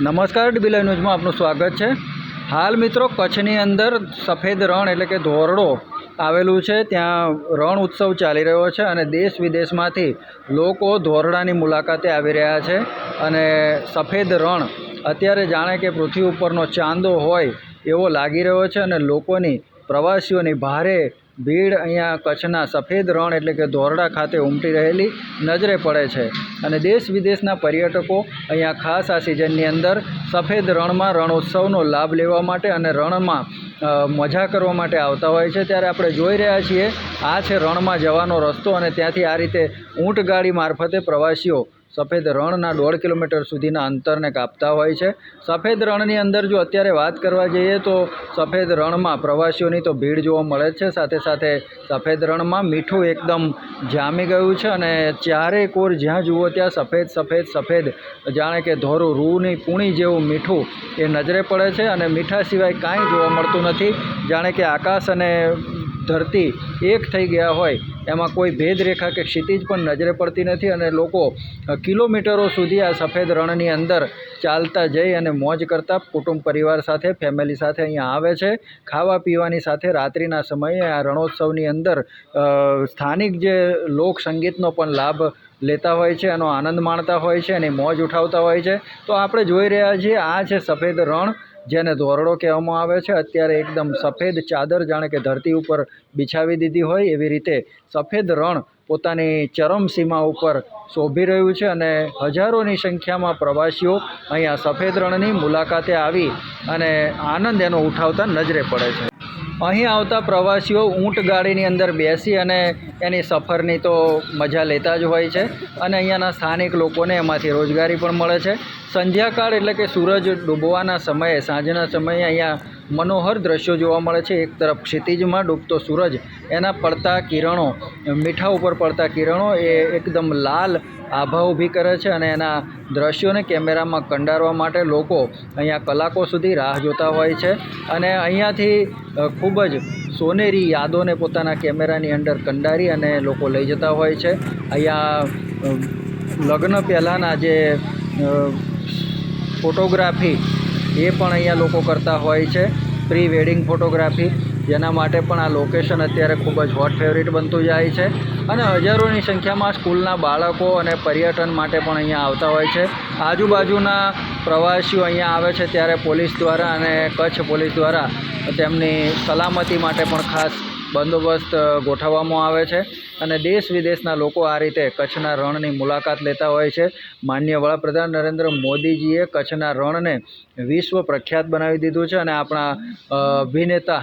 નમસ્કાર ડીબીલા ન્યૂઝમાં આપનું સ્વાગત છે. હાલ મિત્રો, કચ્છની અંદર સફેદ રણ એટલે કે ધોરડો આવેલું છે. ત્યાં રણ ઉત્સવ ચાલી રહ્યો છે અને દેશ વિદેશમાંથી લોકો ધોરડાની મુલાકાતે આવી રહ્યા છે. અને સફેદ રણ અત્યારે જાણે કે પૃથ્વી ઉપરનો ચાંદો હોય એવો લાગી રહ્યો છે અને લોકોની પ્રવાસીઓની ભારે ભીડ અહીંયા કચ્છના સફેદ રણ એટલે કે ધોરડા ખાતે ઉમટી રહેલી નજરે પડે છે. અને દેશ વિદેશના પર્યટકો અહીંયા ખાસ આ સિઝનની અંદર સફેદ રણમાં રણોત્સવનો લાભ લેવા માટે અને રણમાં મજા કરવા માટે આવતા હોય છે. ત્યારે આપણે જોઈ રહ્યા છીએ, આ છે રણમાં જવાનો રસ્તો અને ત્યાંથી આ રીતે ઊંટગાડી મારફતે પ્રવાસીઓ સફેદ રણના દોઢ કિલોમીટર સુધીના અંતરને કાપતા હોય છે. સફેદ રણની અંદર જો અત્યારે વાત કરવા જઈએ તો સફેદ રણમાં પ્રવાસીઓની તો ભીડ જોવા મળે છે. સાથે સાથે સફેદ રણમાં મીઠું એકદમ જામી ગયું છે અને ચારે કોર જ્યાં જુઓ ત્યાં સફેદ સફેદ સફેદ. જાણે કે ધોરું રૂની પૂણી જેવું મીઠું એ નજરે પડે છે અને મીઠા સિવાય કાંઈ જોવા મળતું નથી. જાણે કે આકાશ અને ધરતી એક થઈ ગયા હોય, એમાં કોઈ ભેદરેખા કે ક્ષિતિજ પણ નજરે પડતી નથી અને લોકો કિલોમીટરો સુધી આ સફેદ રણની અંદર ચાલતા જઈ અને મોજ કરતા કુટુંબ પરિવાર સાથે, ફેમિલી સાથે અહીંયા આવે છે. ખાવા પીવાની સાથે રાત્રિના સમયે આ રણોત્સવની અંદર સ્થાનિક જે લોક સંગીતનો પણ લાભ લેતા હોય છે, એનો આનંદ માણતા હોય છે, એની મોજ ઉઠાવતા હોય છે. તો આપણે જોઈ રહ્યા છીએ આ છે સફેદ રણ જેને ધોરડો કહેવામાં આવે છે, અત્યારે એકદમ સફેદ ચાદર જાણે કે ધરતી ઉપર બિછાવી દીધી હોય એવી રીતે સફેદ રણ પોતાની ચરમસીમા ઉપર શોભી રહ્યું છે અને હજારોની સંખ્યામાં પ્રવાસીઓ અહીંયા સફેદ રણની મુલાકાતે આવી અને આનંદ એનો ઉઠાવતા નજરે પડે છે. અહીં આવતા પ્રવાસીઓ ઊંટ ગાડીની અંદર બેસી અને એની સફરની તો મજા લેતા જ હોય છે. અને અહીંયાના સ્થાનિક લોકોને એમાંથી રોજગારી પણ મળે છે. સંધ્યાકાળ એટલે કે સૂરજ ડૂબવાના સમયે, સાંજના સમયે અહીંયા મનોહર દ્રશ્યો જોવા મળે છે. એક તરફ ક્ષિતિજમાં ડૂબતો સૂરજ, એના પડતા કિરણો, મીઠા ઉપર પડતા કિરણો એ એકદમ લાલ આભા ઊભી કરે છે અને એના દ્રશ્યોને કેમેરામાં કંડારવા માટે લોકો અહીંયા કલાકો સુધી રાહ જોતા હોય છે. અને અહીંયાથી ખૂબ જ સોનેરી યાદોને પોતાના કેમેરાની અંદર કંડારી અને લોકો લઈ જતા હોય છે. અહીંયા લગ્ન પહેલાંના જે ફોટોગ્રાફી એ પણ અહીંયા લોકો કરતા હોય છે. Pre wedding photography. જેના માટે પણ આ લોકેશન અત્યારે ખૂબ જ હોટ ફેવરિટ બનતું જાય છે. અને હજારોની સંખ્યામાં સ્કૂલના બાળકો અને પર્યટન માટે પણ અહીંયા આવતા હોય છે. આજુબાજુના પ્રવાસીઓ અહીંયા આવે છે ત્યારે પોલીસ દ્વારા અને કચ્છ પોલીસ દ્વારા તેમની સલામતી માટે પણ ખાસ બંદોબસ્ત ગોઠવવામાં આવે છે. અને દેશ વિદેશના લોકો આ રીતે કચ્છના રણની મુલાકાત લેતા હોય છે. માન્ય વડાપ્રધાન નરેન્દ્ર મોદીજીએ કચ્છના રણને વિશ્વ પ્રખ્યાત બનાવી દીધું છે અને આપણા અભિનેતા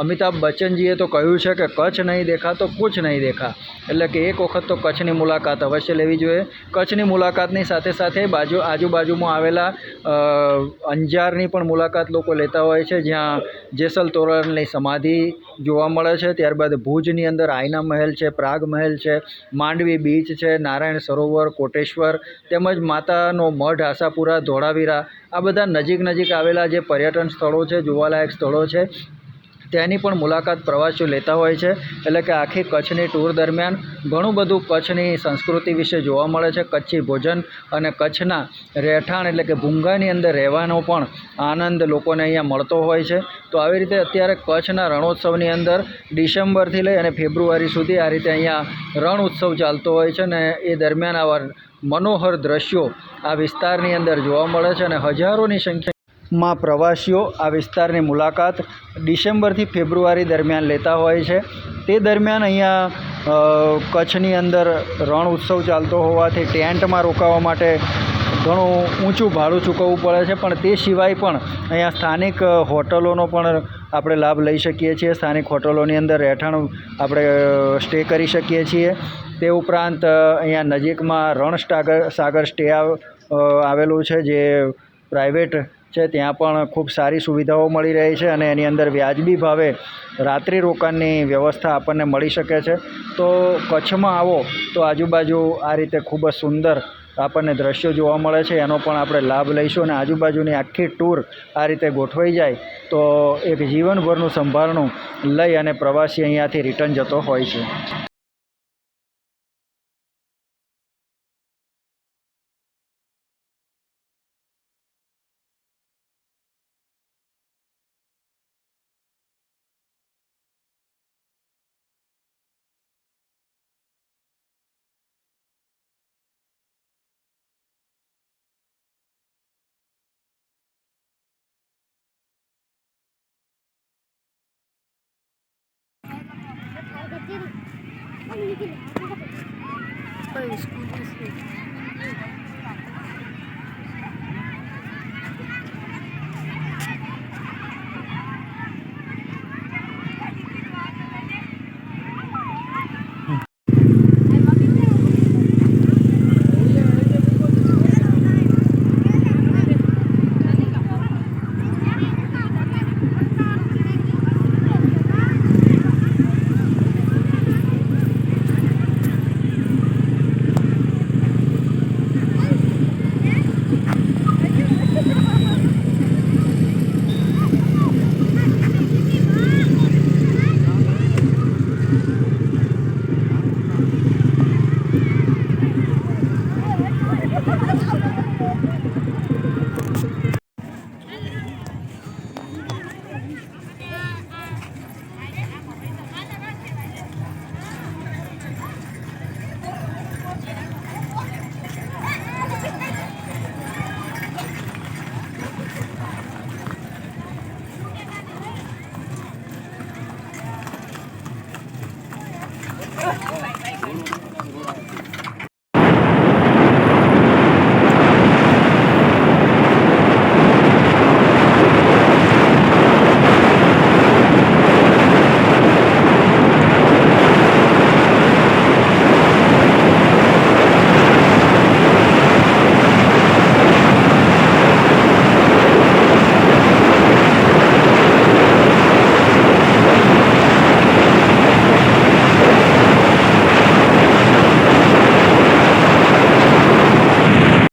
અમિતાભ બચ્ચનજીએ તો કહ્યું છે કે કચ્છ નહીં દેખા તો કુછ નહીં દેખા. એટલે કે એક વખત તો કચ્છની મુલાકાત અવશ્ય લેવી જોઈએ. કચ્છની મુલાકાતની સાથે સાથે બાજુ આજુબાજુમાં આવેલા અંજારની પણ મુલાકાત લોકો લેતા હોય છે, જ્યાં જેસલ તોરણની સમાધિ જોવા મળે છે. ત્યારબાદ ભુજની અંદર આયના મહેલ છે, પ્રાગ મહેલ છે, માંડવી બીચ છે, નારાયણ સરોવર, કોટેશ્વર તેમજ માતાનો મઢ, આશાપુરા, ધોળાવીરા આ બધા નજીક નજીક આવેલા જે પર્યટન સ્થળો છે, જોવાલાયક સ્થળો છે. તેની પણ મુલાકાત પ્રવાસીઓ લેતા હોય છે. એટલે કે આખી કચ્છની ટૂર દરમિયાન ઘણું બધું કચ્છની સંસ્કૃતિ વિશે જોવા મળે છે. કચ્છી ભોજન અને કચ્છના રહેઠાણ એટલે કે ભૂંગાની અંદર રહેવાનો પણ આનંદ લોકોને અહીંયા મળતો હોય છે. તો આવી રીતે અત્યારે કચ્છના રણોત્સવની અંદર ડિસેમ્બરથી લઈ અને ફેબ્રુઆરી સુધી આ રીતે અહીંયા રણ ઉત્સવ ચાલતો હોય છે અને એ દરમિયાન આવા મનોહર દ્રશ્યો આ વિસ્તારની અંદર જોવા મળે છે અને હજારોની સંખ્યા માં પ્રવાસીઓ આ વિસ્તારની મુલાકાત ડિસેમ્બરથી ફેબ્રુઆરી દરમિયાન લેતા હોય છે. તે દરમિયાન અહીંયા કચ્છની અંદર રણ ઉત્સવ ચાલતો હોવાથી ટેન્ટમાં રોકાવા માટે ઘણું ઊંચું ભાડું ચૂકવવું પડે છે, પણ તે સિવાય પણ અહીંયા સ્થાનિક હોટલોનો પણ આપણે લાભ લઈ શકીએ છીએ. સ્થાનિક હોટલોની અંદર રહેઠાણ આપણે સ્ટે કરી શકીએ છીએ. તે ઉપરાંત અહીંયા નજીકમાં રણ સાગર સાગર સ્ટે આવેલું છે, જે પ્રાઇવેટ છે, ત્યાં પણ ખૂબ સારી સુવિધાઓ મળી રહી છે અને એની અંદર વ્યાજબી ભાવે રાત્રિ રોકાણની વ્યવસ્થા આપણને મળી શકે છે. તો કચ્છમાં આવો, તો આજુબાજુ આ રીતે ખૂબ જ સુંદર આપણને દ્રશ્યો જોવા મળે છે. એનો પણ આપણે લાભ લઈશું અને આજુબાજુની આખી ટૂર આ રીતે ગોઠવાઈ જાય, તો એક જીવનભરનું સંભારણું લઈ અને પ્રવાસી અહીંયાથી રિટર્ન જતો હોય છે. Foi escuro, escuro.